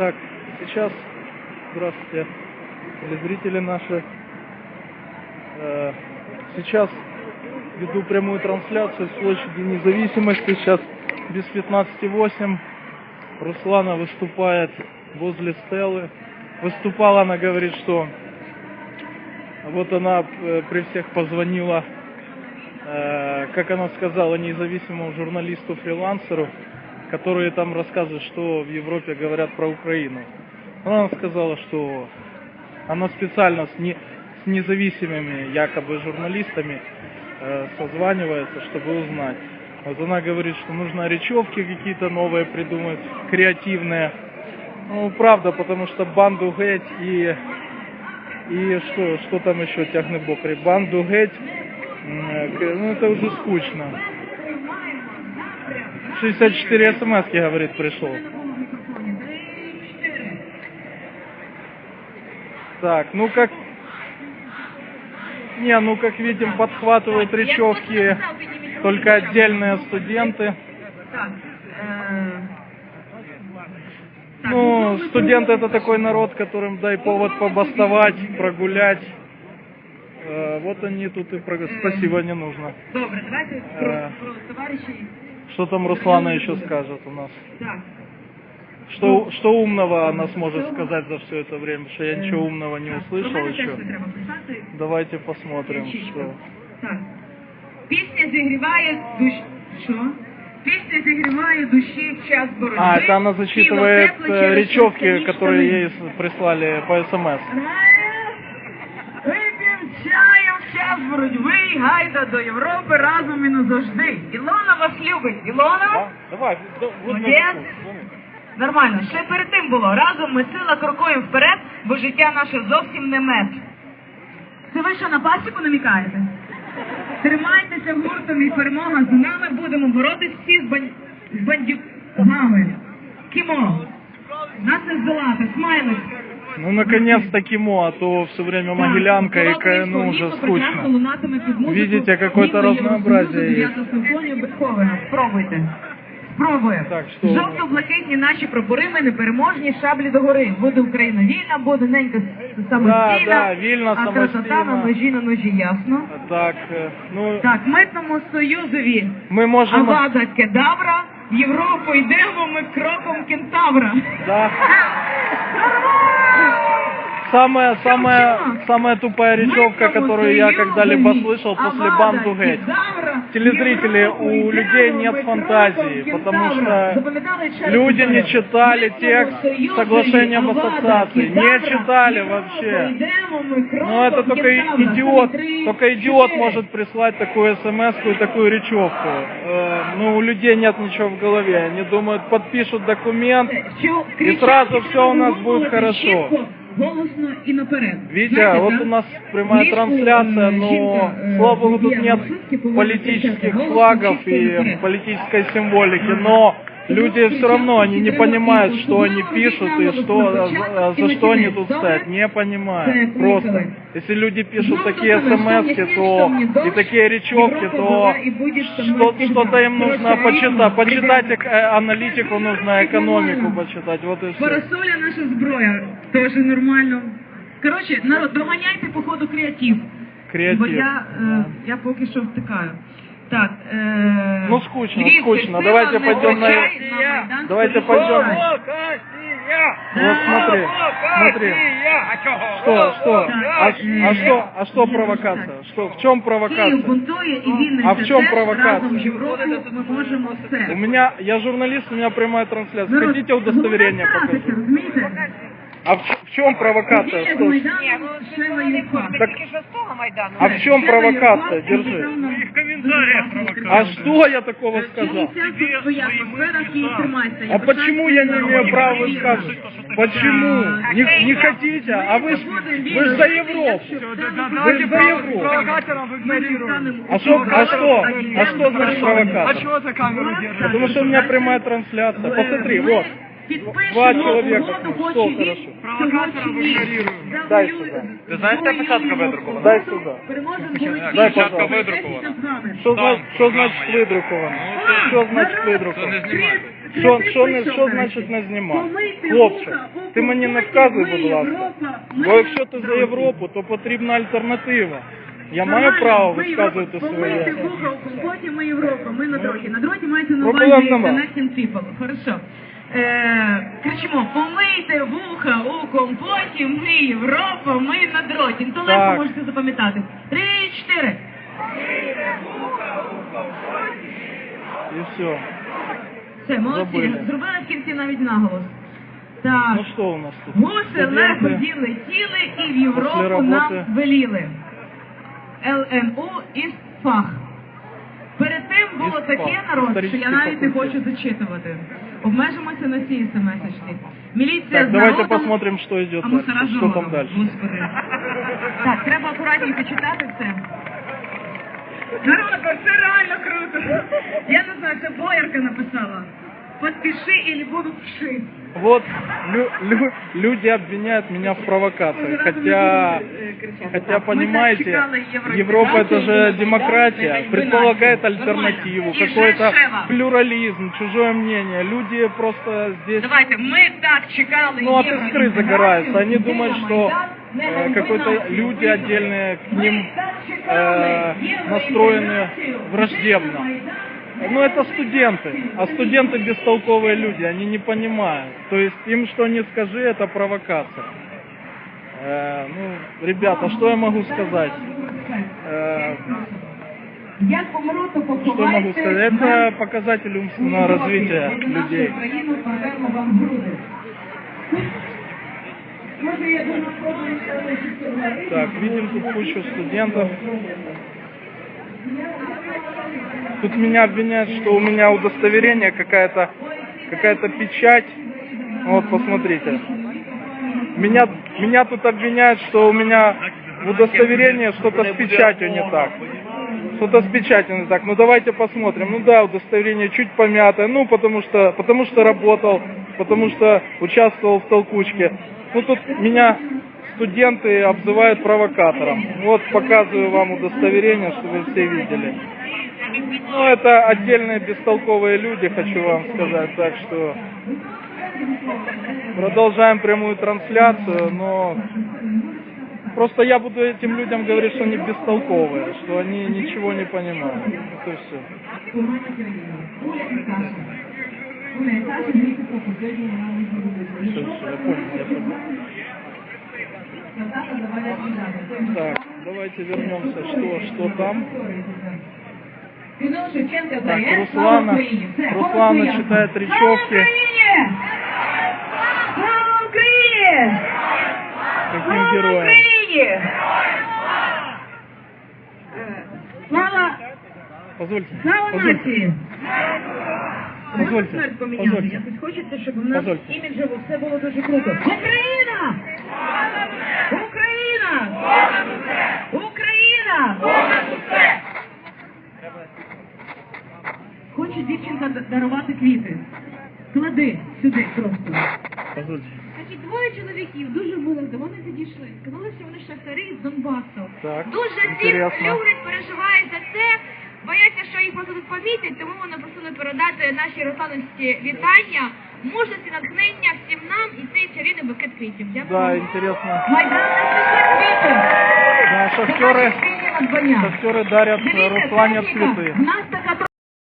Так, сейчас, здравствуйте, телезрители наши. Э, Сейчас веду прямую трансляцию с площади независимости. Сейчас без 15.8. Руслана выступает возле Стеллы. Выступала, она говорит, что вот она э, при всех позвонила, э, как она сказала, независимому журналисту-фрилансеру, которые там рассказывают, что в Европе говорят про Украину. Она сказала, что она специально с, не- с независимыми якобы журналистами э, созванивается, чтобы узнать. Вот она говорит, что нужно речевки какие-то новые придумать, креативные. Ну, правда, потому что банду геть и и что, что там еще тягне бокрі? Банду геть. Э, Ну это уже скучно. 64 смс говорит, пришел. Так, ну как... Не, ну как видим, подхватывают речевки только отдельные студенты. Е, так, Ну, ви студенты это такой народ, которым дай повод побастовать, прогулять. Э, Вот они тут и про... Спасибо, не нужно. Добре, давайте про, про товариші. Что там Руслана еще скажет у нас? Так, Что, что умного она сможет сказать за все это время? Что я ничего умного не так, услышал про мене еще. теж не треба писати. Давайте посмотрим, Ячейка. что. Так. Пісня зігріває душ... Що? Пісня зігріває душі в час боротьби. А, это она Тіло зачитывает тепле э, через речевки, сонячні которые штани. ей с- прислали по СМС. Час боротьби і гайда до Європи разом і назавжди. Ілона вас любить. Ілона? Давай, Молодець. Нормально. Ще перед тим було. Разом ми сила крокуємо вперед, бо життя наше зовсім не мед. Це ви що на пасіку намікаєте? Тримайтеся гуртом і перемога за нами будемо боротися всі з, бан... з бандюками. Кімо. Нас не здолати. Смайлик. Ну, наконец-таки мо, а то все время Могилянка и, ка- ну, уже скучно. Видите, какое-то разнообразие есть. Спробуйте. Спробуємо. Так, що? Жовто-блакитні наші прапори, ми непереможні шаблі догори. Буде Україна вільна, буде ненька самостійна, да, вільна, а красота самостійна. на ножі на ножі, ясно? Так, э, ну, Так, митному союзові мы можем... Авада Кедавра, в Європу йдемо ми кроком кентавра. Да. Самая, самая, Чего? самая тупая речевка, Митному которую я союзові когда-либо слышал после Авада банду геть. Кедавра, Телезрители, в Європу у людей йдемо нет ми фантазии, кроком потому кентавра. что Запам'ятали ще раз люди не повторю? читали Митному текст союзові соглашения об Авада ассоциации, не Кедавра, читали в Європу вообще. йдемо ми кроком Ну это только кентавра. идиот, Три, только идиот чотири. может прислать такую смс и такую речевку. Э, ну у людей нет ничего в голове, они думают, подпишут документ, Що И кричати сразу все у нас треба будет говорити хорошо. чітко, Голосно і наперед. Видите, Знаєте, вот да? у нас прямая Лишку, трансляция, е, но, жінка, е, слава богу, тут є нет маршрутки, повинна политических кричати голосно, флагов чітко і и наперед. политической символики, но люди все равно, они не понимают, что они пишут и что, за, за что они тут стоят, не понимают, просто. Если люди пишут такие смс то и такие речевки, то что, что-то им нужно почитать, почитать эк- аналитику нужно, экономику почитать, вот и все. Парасоля наша зброя, теж нормально. Коротше, народ, доганяйте по ходу креатив. Бо Креатив. я, е, я поки що втикаю. Так, е... Ну, скучно, Львів, скучно. сила Давайте не пойдем на- втрачай, на Майдан Давайте Скоріше. пойдем. Вот смотри, смотри. Что, что? А, а что, а что провокация? Что, в чем Київ провокация? бунтує і він А в чому провокація? разом з Європою ми можемо все. У меня, я журналист, у меня прямая трансляция. Народ, Хотите удостоверение головне покажу? старатися, розумієте? А в, в чем провокация? Что? Ну, воював. Так, а в чем провокация? Держи. А что я такого сказал? А почему я не имею права высказывать? Почему? Не, не хотите? А вы, ж- вы же за Европу. Вы же за Европу. А что, а что, а что значит провокация? держишь? Потому что у меня прямая трансляция. Посмотри, вот. Два человека. Что хорошо? Провокаторов игнорирую. Дай сюда. Ти знаєш, де печатка видрукована? Дай сюда. Дай, Печатка пожалуйста. видрукована. Що значить, що значить видруковано? Що значить видруковано? Що, що, не, що значить не знімав? Помийте Хлопче, ти мені не вказуй, будь ласка. Бо якщо ти за. Європу, то потрібна альтернатива. Я маю право висказувати Європа. Помийте своє. вуха у компоті, ми Європа, ми на дроті. На дроті мається на Проблем увазі нема. Connecting People. Хорошо. Е, кричимо, помийте вуха у компоті, ми Європа, ми на дроті. То легко Так. можете запам'ятати. Три, чотири. І все. Все, молодці. Забили. Зробили в кінці навіть наголос. Так. Ну що у нас тут? Гуси легко летіли і в Після Європу роботи. нам веліли. ЛНУ і фах. Перед тим було Із таке фах. народ, що Історичний я навіть не факультет. хочу зачитувати. Обмежимося на цій смс-очці. Міліція Так, з давайте народом, посмотрим, что идет а дальше. мусора з Что там народом. дальше? Господи. Так, треба акуратненько читати це. Народ, це реально круто. Я не знаю, це боярка написала. Подпиши или буду вши. Вот лю- лю- люди обвиняют меня в провокации, хотя, хотя понимаете, Европа это же демократия, предполагает альтернативу, какой-то плюрализм, чужое мнение. Люди просто здесь Давайте, ми так чекали Ну, от Євро- искры загораются. Они Євромайдан, думают, что не э, ганьби какой-то націю. люди отдельные к Ми ним так чекали э, Євроінтеграцію. настроены враждебно. Ну, это студенты. А студенты бестолковые люди, они не понимают. То есть им что не скажи, это провокация. Э, ну, ребята, что я могу сказать? Э, что поховайте. могу сказать? Это показатель умственного развития людей. Я Так, видим тут кучу студентов. Тут меня обвиняют, что у меня удостоверение какая-то какая-то печать. Вот, посмотрите. Меня, меня тут обвиняют, что у меня в удостоверении что-то с печатью не так. Что-то с печатью не так. Ну давайте посмотрим. Ну да, удостоверение чуть помятое. Ну потому что, потому что работал, потому что участвовал в толкучке. Ну тут меня студенты обзывают провокатором. Вот показываю вам удостоверение, чтобы вы все видели. Ну это отдельные бестолковые люди, хочу вам сказать. Так что продолжаем прямую трансляцию, но просто я буду этим людям говорить, что они бестолковые, что они ничего не понимают. Это все. Все, все, я понял, я понял. Так, давайте вернемся, что, что там. Шевченка Так, ЗАЕС, Руслана, слава Україні. Все, Руслана голосуємо. читає речовки. Слава Україні! Слава Україні! Каким Слава героям? Україні! Е, Слава, Позвольте, слава позвольте. нації! Можна Позвольте, смерть поміняти? позвольте. Якось хочеться, щоб у нас Позвольте. іміджево все було дуже круто. Україна! Україна! Україна! Хоче дівчинка дарувати квіти. Клади сюди просто. Значить, двоє чоловіків дуже були до вони підійшли. Сказали, що вони шахтарі з Донбасу. Так, Дуже всіх інтересно. люблять, переживають за це. Бояться, що їх просто тут помітять, тому вони просили передати нашій Руслановці вітання, мужності, натхнення всім нам і цей чарівний букет квітів. Дякую. Да, интересно. Майдан не квіти. Да, Це шахтеры, наші спільні надбання. шахтеры дарят Дивіться, Руслане техніка. цветы. В нас така